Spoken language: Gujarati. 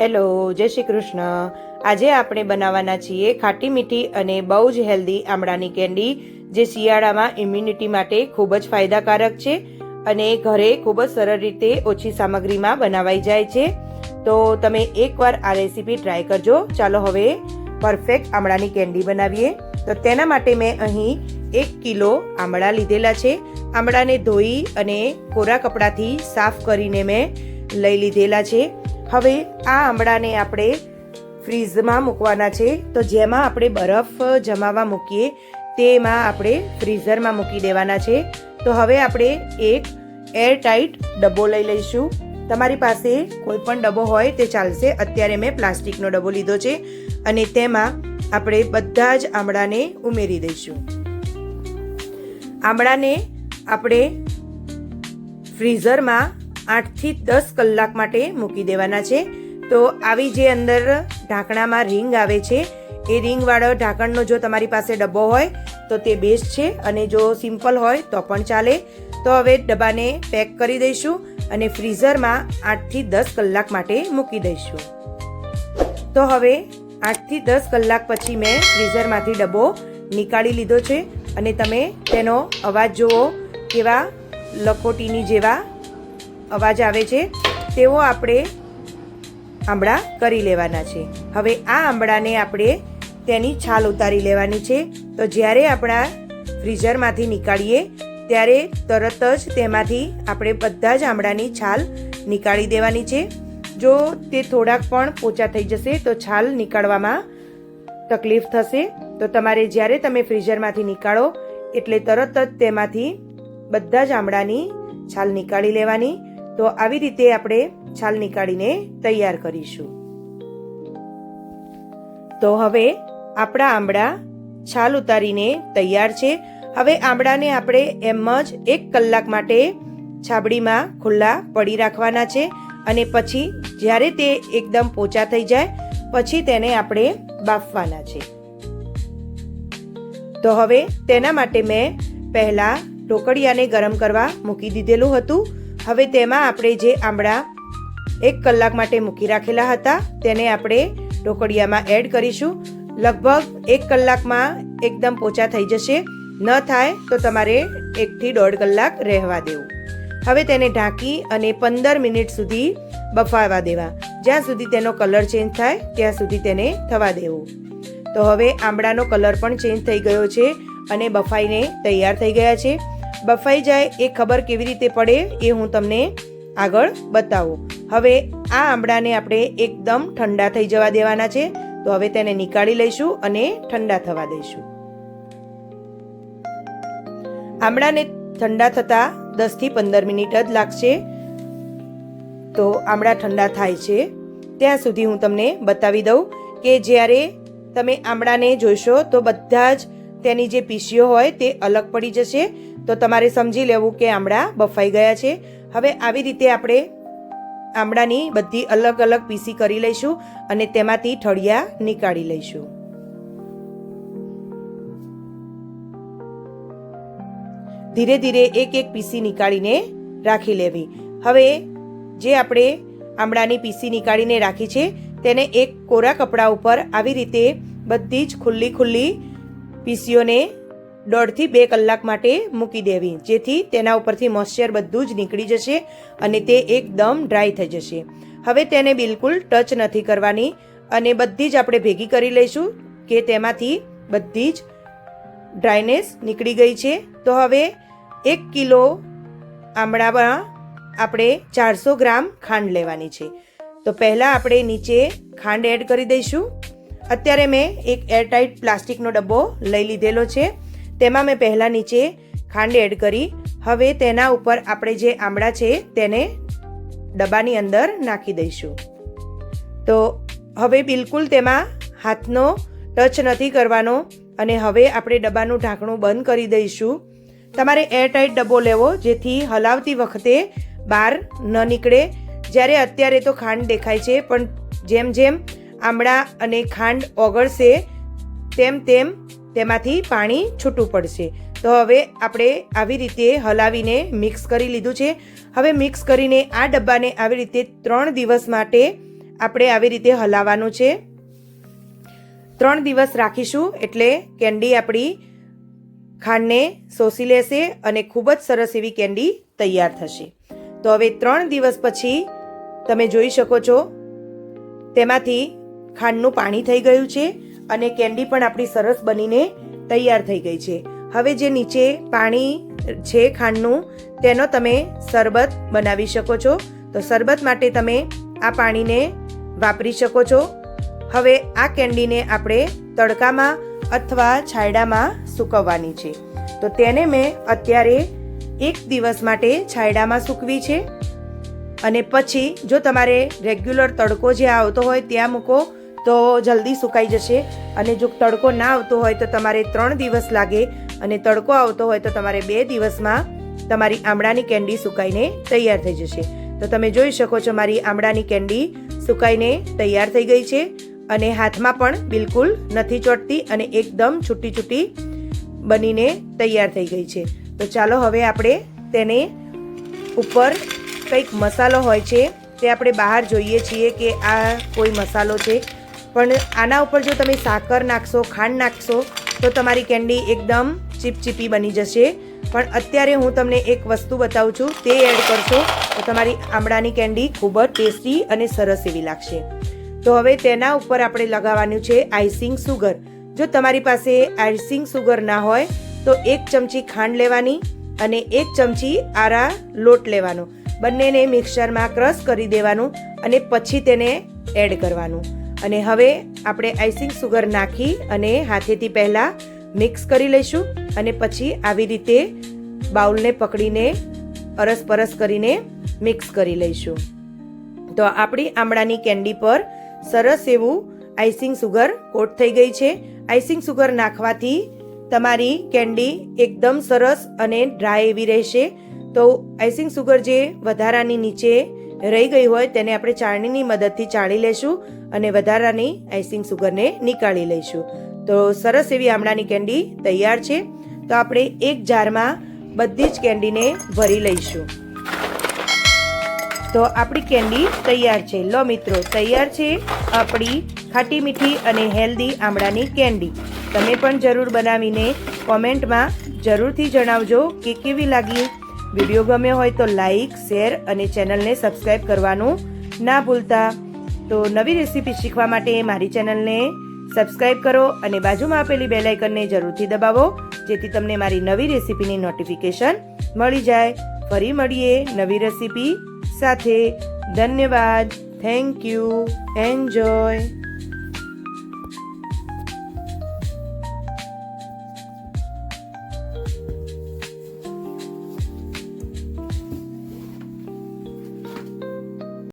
હેલો જય શ્રી કૃષ્ણ. આજે આપણે બનાવવાના છીએ ખાટી મીઠી અને બહુ જ હેલ્ધી આમળાની કેન્ડી, જે શિયાળામાં ઇમ્યુનિટી માટે ખૂબ જ ફાયદાકારક છે અને ઘરે ખૂબ જ સરળ રીતે ઓછી સામગ્રીમાં બનાવાઈ જાય છે. તો તમે એકવાર આ રેસીપી ટ્રાય કરજો. ચાલો હવે પરફેક્ટ આમળાની કેન્ડી બનાવીએ. તો તેના માટે મેં અહીં એક કિલો આમળા લીધેલા છે. આમળાને ધોઈ અને કોરા કપડાથી સાફ કરીને મેં લઈ લીધેલા છે. હવે આ આમળાને આપણે ફ્રીઝમાં મૂકવાના છે. તો જેમાં આપણે બરફ જમાવા મૂકીએ, તેમાં આપણે ફ્રીઝરમાં મૂકી દેવાના છે. તો હવે આપણે એક એરટાઈટ ડબ્બો લઈ લઈશું. તમારી પાસે કોઈ પણ ડબ્બો હોય તે ચાલશે. અત્યારે મેં પ્લાસ્ટિકનો ડબ્બો લીધો છે અને તેમાં આપણે બધા જ આમળાને ઉમેરી દઈશું. આમળાને આપણે ફ્રીઝરમાં આઠથી દસ કલાક માટે મૂકી દેવાના છે. તો આવી જે અંદર ઢાંકણામાં રિંગ આવે છે, એ રિંગવાળો ઢાંકણનો જો તમારી પાસે ડબ્બો હોય, તો તે બેસ્ટ છે અને જો સિમ્પલ હોય, તો પણ ચાલે. તો હવે ડબ્બાને પેક કરી દઈશું અને ફ્રીઝરમાં આઠથી દસ કલાક માટે મૂકી દઈશું. તો હવે આઠથી દસ કલાક પછી મેં ફ્રીઝરમાંથી ડબ્બો નીકાળી લીધો છે અને તમે તેનો અવાજ જુઓ કેવા લખોટીની જેવા અવાજ આવે છે તેવો આપણે આંબળા કરી લેવાના છે. હવે આ આંબળાને આપણે તેની છાલ ઉતારી લેવાની છે. તો જ્યારે આપણા ફ્રીઝરમાંથી નીકાળીએ, ત્યારે તરત જ તેમાંથી આપણે બધા જ આંબળાની છાલ નીકાળી દેવાની છે. જો તે થોડાક પણ પોચા થઈ જશે, તો છાલ નીકાળવામાં તકલીફ થશે. તો તમારે જ્યારે તમે ફ્રીઝરમાંથી નીકાળો, એટલે તરત જ તેમાંથી બધા જ આંબળાની છાલ નીકાળી લેવાની. તો આવી રીતે આપણે છાલ નીકાળીને તૈયાર કરીશું. તો હવે આપણા આંબળા છાલ ઉતારીને તૈયાર છે. હવે આંબળાને આપણે એમ જ એક કલાક માટે છાબડીમાં ખુલ્લા પડી રાખવાના છે અને પછી જ્યારે તે એકદમ પોચા થઈ જાય, પછી તેને આપણે બાફવાના છે. તો હવે તેના માટે મેં પહેલાં ઢોકળિયાને ગરમ કરવા મૂકી દીધેલું હતું. હવે તેમાં આપણે જે આંબળા એક કલાક માટે મૂકી રાખેલા હતા, તેને આપણે ઢોકળિયામાં એડ કરીશું. લગભગ એક કલાકમાં એકદમ પોચા થઈ જશે. ન થાય તો તમારે એકથી દોઢ કલાક રહેવા દેવું. હવે તેને ઢાંકી અને પંદર મિનિટ સુધી બફાવા દેવા. જ્યાં સુધી તેનો કલર ચેન્જ થાય, ત્યાં સુધી તેને થવા દેવું. તો હવે આંબળાનો કલર પણ ચેન્જ થઈ ગયો છે અને બફાઈને તૈયાર થઈ ગયા છે. બફાઈ જાય એ ખબર કેવી રીતે પડે એ હું તમને આગળ બતાવું. હવે આ આંબળાને આપણે એકદમ ઠંડા થઈ જવા દેવાના છે. તો હવે તેને નીકાળી લઈશું અને ઠંડા થવા દઈશું. આંબળાને ઠંડા થતાં દસથી પંદર મિનિટ જ લાગશે. તો આંબળા ઠંડા થાય છે. ત્યાં સુધી હું તમને બતાવી દઉં કે જ્યારે તમે આંબળાને જોશો તો બધા જ તેની જે પીસીઓ હોય તે અલગ પડી જશે. તો તમારે સમજી લેવું કે આમળા બફાઈ ગયા છે. હવે આવી રીતે આપણે આમળાની બધી અલગ અલગ પીસી કરી લઈશું અને તેમાંથી ઠળિયા નીકાળી લઈશું. ધીરે ધીરે એક એક પીસી નીકાળીને રાખી લેવી. હવે જે આપણે આમળાની પીસી નીકાળીને રાખી છે, તેને એક કોરા કપડા ઉપર આવી રીતે બધી જ ખુલ્લી ખુલ્લી પીસીઓને દોઢથી બે કલાક માટે મૂકી દેવી, જેથી તેના ઉપરથી મોઇશ્ચર બધું જ નીકળી જશે અને તે એકદમ ડ્રાય થઈ જશે. હવે તેને બિલકુલ ટચ નથી કરવાની અને બધી જ આપણે ભેગી કરી લઈશું કે તેમાંથી બધી જ ડ્રાયનેસ નીકળી ગઈ છે. તો હવે એક કિલો આમળામાં આપણે ચારસો ગ્રામ ખાંડ લેવાની છે. તો પહેલાં આપણે નીચે ખાંડ એડ કરી દઈશું. અત્યારે મેં એક એરટાઇટ પ્લાસ્ટિકનો ડબ્બો લઈ લીધેલો છે. તેમાં મેં પહેલાં નીચે ખાંડ એડ કરી. હવે તેના ઉપર આપણે જે આમળા છે તેને ડબ્બાની અંદર નાખી દઈશું. તો હવે બિલકુલ તેમાં હાથનો ટચ નથી કરવાનો અને હવે આપણે ડબ્બાનું ઢાંકણું બંધ કરી દઈશું. તમારે એરટાઈટ ડબ્બો લેવો જેથી હલાવતી વખતે બહાર ન નીકળે. જ્યારે અત્યારે તો ખાંડ દેખાય છે, પણ જેમ જેમ આમળા અને ખાંડ ઓગળશે, તેમ તેમ તેમાંથી પાણી છૂટું પડશે. તો હવે આપણે આવી રીતે હલાવીને મિક્સ કરી લીધું છે. હવે મિક્સ કરીને આ ડબ્બાને આવી રીતે ત્રણ દિવસ માટે આપણે આવી રીતે હલાવવાનું છે. ત્રણ દિવસ રાખીશું એટલે કેન્ડી આપણી ખાંડને શોષી લેશે અને ખૂબ જ સરસ એવી કેન્ડી તૈયાર થશે. તો હવે ત્રણ દિવસ પછી તમે જોઈ શકો છો, તેમાંથી ખાંડનું પાણી થઈ ગયું છે. અને કેન્ડી પણ આપણી સરસ બનીને તૈયાર થઈ ગઈ છે. હવે જે નીચે પાણી છે ખાંડનું, તેનો તમે શરબત બનાવી શકો છો. તો શરબત માટે તમે આ પાણીને વાપરી શકો છો. હવે આ કેન્ડીને આપણે તડકામાં અથવા છાયડામાં સૂકવવાની છે. તો તેને મેં અત્યારે એક દિવસ માટે છાયડામાં સૂકવી છે. અને પછી જો તમારે રેગ્યુલર તડકો જે આવતો હોય, ત્યાં મૂકો. તો જલ્દી સુકાઈ જશે અને જો તડકો ના આવતો હોય તો તમારે ત્રણ દિવસ લાગે અને તડકો આવતો હોય તો તમારે બે દિવસમાં તમારી આમળાની કેન્ડી સુકાઈને તૈયાર થઈ જશે. તો તમે જોઈ શકો છો મારી આમળાની કેન્ડી સુકાઈને તૈયાર થઈ ગઈ છે અને હાથમાં પણ બિલકુલ નથી ચોટતી અને એકદમ છૂટી છૂટી બનીને તૈયાર થઈ ગઈ છે. તો ચાલો હવે આપણે તેને ઉપર કંઈક મસાલો હોય છે તે આપણે બહાર જોઈએ છીએ કે આ કોઈ મસાલો છે પણ આના ઉપર જો તમે સાકર નાખશો, ખાંડ નાખશો, તો તમારી કેન્ડી એકદમ ચીપચીપી બની જશે. પણ અત્યારે હું તમને એક વસ્તુ બતાવું છું, તે એડ કરશો, તો તમારી આમળાની કેન્ડી ખૂબ જ ટેસ્ટી અને સરસ એવી લાગશે. તો હવે તેના ઉપર આપણે લગાવવાનું છે આઈસિંગ સુગર. જો તમારી પાસે આઈસિંગ સુગર ના હોય, તો એક ચમચી ખાંડ લેવાની અને એક ચમચી આરા લોટ લેવાનો. બંનેને મિક્સરમાં ક્રશ કરી દેવાનું અને પછી તેને એડ કરવાનું. અને હવે આપણે આઈસિંગ સુગર નાખી અને હાથેથી પહેલાં મિક્સ કરી લઈશું અને પછી આવી રીતે બાઉલને પકડીને અરસપરસ કરીને મિક્સ કરી લઈશું. તો આપણી આમળાની કેન્ડી પર સરસ એવું આઈસિંગ સુગર કોટ થઈ ગઈ છે. આઈસિંગ સુગર નાખવાથી તમારી કેન્ડી એકદમ સરસ અને ડ્રાય એવી રહેશે. તો આઈસિંગ સુગર જે વધારાની નીચે રહી ગઈ હોય તેને આપણે ચાળણીની મદદથી ચાળી લેશું અને વધારાની આઈસિંગ સુગરને નીકાળી લઈશું. તો સરસ એવી આમળાની કેન્ડી તૈયાર છે. તો આપણે એક જારમાં બધી જ કેન્ડીને ભરી લઈશું. તો આપણી કેન્ડી તૈયાર છે. લો મિત્રો, તૈયાર છે આપણી ખાટી મીઠી અને હેલ્ધી આમળાની કેન્ડી. તમે પણ જરૂર બનાવીને કોમેન્ટમાં જરૂરથી જણાવજો કે કેવી લાગી વીડિયો ગમ્યો હોય તો લાઈક, શેર અને ચેનલને સબસ્ક્રાઈબ કરવાનું ના ભૂલતા. તો નવી રેસીપી શીખવા માટે મારી ચેનલને સબસ્ક્રાઈબ કરો અને બાજુમાં આપેલી બેલ આઇકનને જરૂરથી દબાવો, જેથી તમને મારી નવી રેસીપીની નોટિફિકેશન મળી જાય. ફરી મળીએ નવી રેસીપી સાથે. ધન્યવાદ. Thank you. એન્જોય.